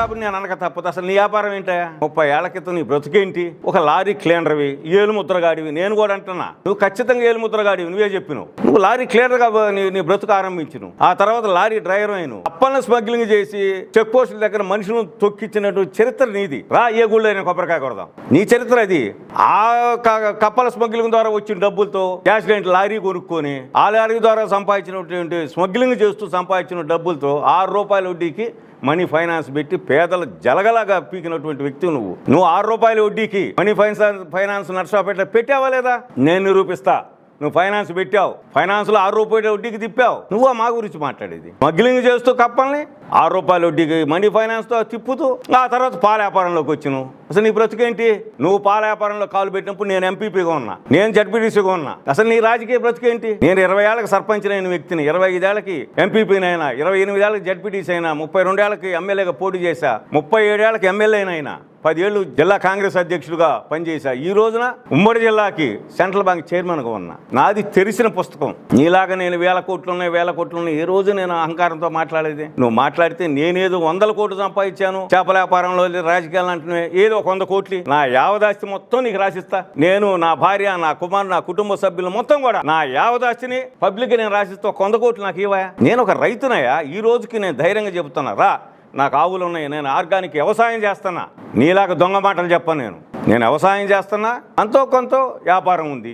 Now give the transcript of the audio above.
నేను అనక తప్పదు అసలు నీ వ్యాపారం ఏంటా? ముప్పై ఏళ్ళ క్రితం నీ బ్రతుకేంటి? ఒక లారీ క్లీనర్వి ఏలు ముద్రగాడివి నేను కూడా అంటున్నా. నువ్వు ఖచ్చితంగా ఏలు ముద్రగాడివి నువ్వే చెప్పినావు. నువ్వు లారీ క్లీనర్గా నీ నీ బ్రతుకు ఆరంభించను ఆ తర్వాత లారీ డ్రైవర్ అయిను అప్పలను స్మగ్లింగ్ చేసి చెక్ పోస్టుల దగ్గర మనుషులను తొక్కిచ్చినట్టు చరిత్ర నీది. రా ఏ గుళ్ళో కొబ్బరికాయ కొడదాం. నీ చరిత్ర అది. ఆ కప్పల స్మగ్లింగ్ ద్వారా వచ్చిన డబ్బులతో క్యాష్ లైన్ లారీ కొనుక్కొని ఆ లారీ ద్వారా సంపాదించినటువంటి స్మగ్లింగ్ చేస్తూ సంపాదించిన డబ్బులతో ఆరు రూపాయల వడ్డీకి మనీ ఫైనాన్స్ పెట్టి పేదల జలగలాగా పీకినటువంటి వ్యక్తి నువ్వు. నువ్వు ఆరు రూపాయల వడ్డీకి మనీ ఫైనాన్స్ ఫైనాన్స్ నర్సాపేట పెట్టావా లేదా? నేను నిరూపిస్తా. నువ్వు ఫైనాన్స్ పెట్టావు. ఫైనాన్స్లో ఆరు రూపాయల వడ్డీకి తిప్పావు. నువ్వు మా గురించి మాట్లాడేది? మగ్లింగ్ చేస్తూ కప్పల్ని ఆరు రూపాయల వడ్డీకి మనీ ఫైనాన్స్తో తిప్పుతూ ఆ తర్వాత పాల వ్యాపారంలోకి వచ్చినావు. అసలు నీ బ్రతుకేంటి నువ్వు పాల వ్యాపారంలో కాలు పెట్టినప్పుడు నేను ఎంపీపీగా ఉన్నా. నేను జడ్పీటీసీగా ఉన్నా. అసలు నీ రాజకీయ బ్రతికేంటి నేను ఇరవై ఏళ్ళకి సర్పంచ్ అయిన వ్యక్తిని ఇరవై ఐదేళ్ళకి ఎంపీపీనైనా ఇరవై ఎనిమిదేళ్ళకి జడ్పీటీసీ అయినా ముప్పై రెండేళ్ళకి ఎమ్మెల్యేగా పోటీ చేశా ముప్పై ఏడేళ్ళకి ఎమ్మెల్యేనైనా పదేళ్ళు జిల్లా కాంగ్రెస్ అధ్యక్షుడిగా పనిచేశా ఈ రోజున ఉమ్మడి జిల్లాకి సెంట్రల్ బ్యాంక్ చైర్మన్గా ఉన్నా. నాది తెలిసిన పుస్తకం. నీలాగా నేను వేల కోట్లు ఉన్నాయి వేల కోట్లు ఉన్నాయి. ఏ రోజు నేను అహంకారంతో మాట్లాడేది? నువ్వు మాట్లాడితే నేనేదో వందల కోట్లు సంపాదించాను. చేపల వ్యాపారంలో రాజకీయాలు అంటున్నాయి ఏదో ఒక వంద కోట్లు. నా యావదాస్తి మొత్తం నీకు రాసిస్తా. నేను నా భార్య నా కుమారు నా కుటుంబ సభ్యులు మొత్తం కూడా నా యావదాస్తిని పబ్లిక్ నేను రాసిస్తా. ఒక వంద కోట్లు నాకు ఇవ్వయా? నేను ఒక రైతునయ్యా. ఈ రోజుకి నేను ధైర్యంగా చెబుతున్నా. రా నాకు ఆవులు ఉన్నాయి. నేను ఆర్గానిక్ వ్యవసాయం చేస్తున్నా. నీలాగా దొంగ మాటలు చెప్పను నేను. నేను వ్యవసాయం చేస్తున్నా అంతో కొంత వ్యాపారం ఉంది.